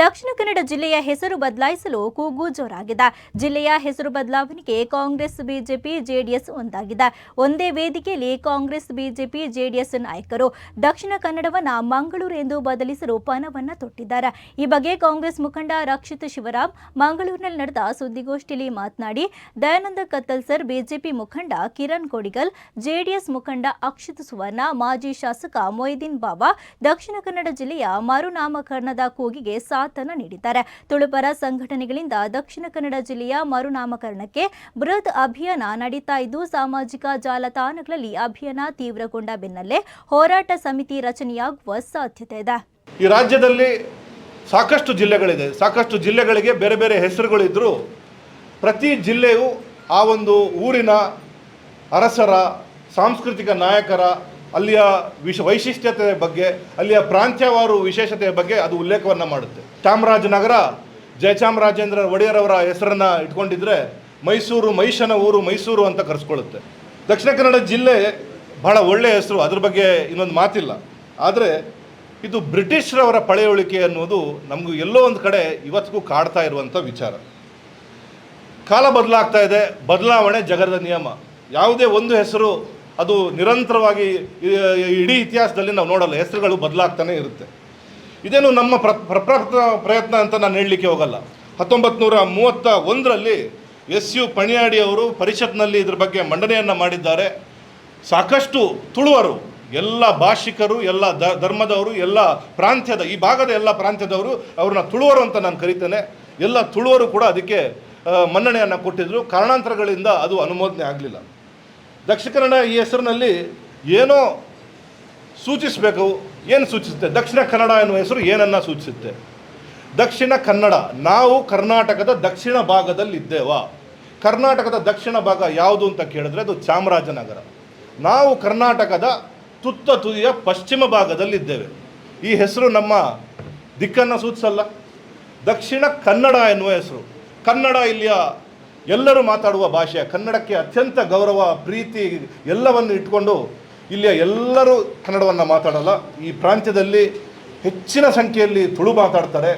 ದಕ್ಷಿಣ ಕನ್ನಡ ಜಿಲ್ಲೆಯ ಹೆಸರು ಬದಲಾಯಿಸಲು ಕೂಗು ಜೋರಾಗಿದೆ. ಜಿಲ್ಲೆಯ ಹೆಸರು ಬದಲಾವಣೆಗೆ ಕಾಂಗ್ರೆಸ್, ಬಿಜೆಪಿ, ಜೆಡಿಎಸ್ ಒಂದಾಗಿದೆ. ಒಂದೇ ವೇದಿಕೆಯಲ್ಲಿ ಕಾಂಗ್ರೆಸ್, ಬಿಜೆಪಿ, ಜೆಡಿಎಸ್ ನಾಯಕರು ದಕ್ಷಿಣ ಕನ್ನಡವನ್ನ ಮಂಗಳೂರು ಎಂದು ಬದಲಿಸಲು ಪಣವನ್ನ ತೊಟ್ಟಿದ್ದಾರೆ. ಈ ಬಗ್ಗೆ ಕಾಂಗ್ರೆಸ್ ಮುಖಂಡ ರಕ್ಷಿತ್ ಶಿವರಾಮ್ ಮಂಗಳೂರಿನಲ್ಲಿ ನಡೆದ ಸುದ್ದಿಗೋಷ್ಠಿಯಲ್ಲಿ ಮಾತನಾಡಿ, ದಯಾನಂದ ಕತ್ತಲ್ ಸರ್ ಬಿಜೆಪಿ ಮುಖಂಡ ಕಿರಣ್ ಕೋಡಿಗಲ್, ಜೆಡಿಎಸ್ ಮುಖಂಡ ಅಕ್ಷಿತ್ ಸುವರ್ಣ, ಮಾಜಿ ಶಾಸಕ ಮೊಯ್ದೀನ್ ಬಾಬಾ ದಕ್ಷಿಣ ಕನ್ನಡ ಜಿಲ್ಲೆಯ ಮರುನಾಮಕರಣದ ಕೂಗಿಗೆ ಸಾಥನ್ನ ನೀಡಿದ್ದಾರೆ. ತುಳುಪರ ಸಂಘಟನೆಗಳಿಂದ ದಕ್ಷಿಣ ಕನ್ನಡ ಜಿಲ್ಲೆಯ ಮರುನಾಮಕರಣಕ್ಕೆ ಬೃಹತ್ ಅಭಿಯಾನ ನಡೀತಾ ಇದ್ದು, ಸಾಮಾಜಿಕ ಜಾಲತಾಣಗಳಲ್ಲಿ ಅಭಿಯಾನ ತೀವ್ರಗೊಂಡ ಬೆನ್ನಲ್ಲೇ ಹೋರಾಟ ಸಮಿತಿ ರಚನೆಯಾಗುವ ಸಾಧ್ಯತೆ ಇದೆ. ಈ ರಾಜ್ಯದಲ್ಲಿ ಸಾಕಷ್ಟು ಜಿಲ್ಲೆಗಳಿದೆ. ಸಾಕಷ್ಟು ಜಿಲ್ಲೆಗಳಿಗೆ ಬೇರೆ ಬೇರೆ ಹೆಸರುಗಳಿದ್ರು ಪ್ರತಿ ಜಿಲ್ಲೆಯು ಆ ಒಂದು ಊರಿನ ಅರಸರ, ಸಾಂಸ್ಕೃತಿಕ ನಾಯಕರ ಅಲ್ಲಿಯ ವಿಶ ವೈಶಿಷ್ಟ್ಯತೆ ಬಗ್ಗೆ, ಅಲ್ಲಿಯ ಪ್ರಾಂತ್ಯವಾರು ವಿಶೇಷತೆಯ ಬಗ್ಗೆ ಅದು ಉಲ್ಲೇಖವನ್ನು ಮಾಡುತ್ತೆ. ಚಾಮರಾಜನಗರ ಜಯಚಾಮರಾಜೇಂದ್ರ ಒಡೆಯರ್ ಅವರ ಹೆಸರನ್ನು ಇಟ್ಕೊಂಡಿದ್ರೆ ಮೈಸೂರು ಮೈಷನ ಊರು ಮೈಸೂರು ಅಂತ ಕರೆಸ್ಕೊಳ್ಳುತ್ತೆ. ದಕ್ಷಿಣ ಕನ್ನಡ ಜಿಲ್ಲೆ ಬಹಳ ಒಳ್ಳೆಯ ಹೆಸರು, ಅದ್ರ ಬಗ್ಗೆ ಇನ್ನೊಂದು ಮಾತಿಲ್ಲ. ಆದರೆ ಇದು ಬ್ರಿಟಿಷರವರ ಪಳೆಯುಳಿಕೆ ಅನ್ನೋದು ನಮಗೂ ಎಲ್ಲೋ ಒಂದು ಕಡೆ ಇವತ್ತಿಗೂ ಕಾಡ್ತಾ ಇರುವಂಥ ವಿಚಾರ. ಕಾಲ ಬದಲಾಗ್ತಾ ಇದೆ, ಬದಲಾವಣೆ ಜಗದ ನಿಯಮ. ಯಾವುದೇ ಒಂದು ಹೆಸರು ಅದು ನಿರಂತರವಾಗಿ ಇಡೀ ಇತಿಹಾಸದಲ್ಲಿ ನಾವು ನೋಡಲ್ಲ, ಹೆಸರುಗಳು ಬದಲಾಗ್ತಾನೆ ಇರುತ್ತೆ. ಇದೇನು ನಮ್ಮ ಪ್ರ ಪ್ರಯತ್ನ ಅಂತ ನಾನು ಹೇಳಲಿಕ್ಕೆ ಹೋಗಲ್ಲ. ಹತ್ತೊಂಬತ್ತು ನೂರ ಮೂವತ್ತ ಒಂದರಲ್ಲಿ ಎಸ್ ಯು ಪಣಿಯಾಡಿ ಅವರು ಪರಿಷತ್ನಲ್ಲಿ ಇದ್ರ ಬಗ್ಗೆ ಮಂಡನೆಯನ್ನು ಮಾಡಿದ್ದಾರೆ. ಸಾಕಷ್ಟು ತುಳುವರು, ಎಲ್ಲ ಭಾಷಿಕರು, ಎಲ್ಲ ದ, ಧರ್ಮದವರು, ಎಲ್ಲ ಪ್ರಾಂತ್ಯದ, ಈ ಭಾಗದ ಎಲ್ಲ ಪ್ರಾಂತ್ಯದವರು ಅವ್ರನ್ನ ತುಳುವರು ಅಂತ ನಾನು ಕರಿತೇನೆ. ಎಲ್ಲ ತುಳುವರು ಕೂಡ ಅದಕ್ಕೆ ಮನ್ನಣೆಯನ್ನು ಕೊಟ್ಟಿದ್ದರು ಕಾರಣಾಂತರಗಳಿಂದ ಅದು ಅನುಮೋದನೆ ಆಗಲಿಲ್ಲ. ದಕ್ಷಿಣ ಕನ್ನಡ ಈ ಹೆಸರಿನಲ್ಲಿ ಏನೋ ಸೂಚಿಸಬೇಕು, ಏನು ಸೂಚಿಸುತ್ತೆ? ದಕ್ಷಿಣ ಕನ್ನಡ ಎನ್ನುವ ಹೆಸರು ಏನನ್ನ ಸೂಚಿಸುತ್ತೆ? ದಕ್ಷಿಣ ಕನ್ನಡ, ನಾವು ಕರ್ನಾಟಕದ ದಕ್ಷಿಣ ಭಾಗದಲ್ಲಿದ್ದೇವಾ? ಕರ್ನಾಟಕದ ದಕ್ಷಿಣ ಭಾಗ ಯಾವುದು ಅಂತ ಕೇಳಿದ್ರೆ ಅದು ಚಾಮರಾಜನಗರ. ನಾವು ಕರ್ನಾಟಕದ ತುತ್ತ ತುದಿಯ ಪಶ್ಚಿಮ ಭಾಗದಲ್ಲಿದ್ದೇವೆ. ಈ ಹೆಸರು ನಮ್ಮ ದಿಕ್ಕನ್ನು ಸೂಚಿಸಲ್ಲ. ದಕ್ಷಿಣ ಕನ್ನಡ ಎನ್ನುವ ಹೆಸರು. ಕನ್ನಡ ಇಲ್ಲಿಯ ಎಲ್ಲರೂ ಮಾತಾಡುವ ಭಾಷೆ, ಕನ್ನಡಕ್ಕೆ ಅತ್ಯಂತ ಗೌರವ, ಪ್ರೀತಿ ಎಲ್ಲವನ್ನು ಇಟ್ಕೊಂಡು ಇಲ್ಲಿಯ ಎಲ್ಲರೂ ಕನ್ನಡವನ್ನು ಮಾತಾಡಲ್ಲ. ಈ ಪ್ರಾಂತ್ಯದಲ್ಲಿ ಹೆಚ್ಚಿನ ಸಂಖ್ಯೆಯಲ್ಲಿ ತುಳು ಮಾತಾಡ್ತಾರೆ.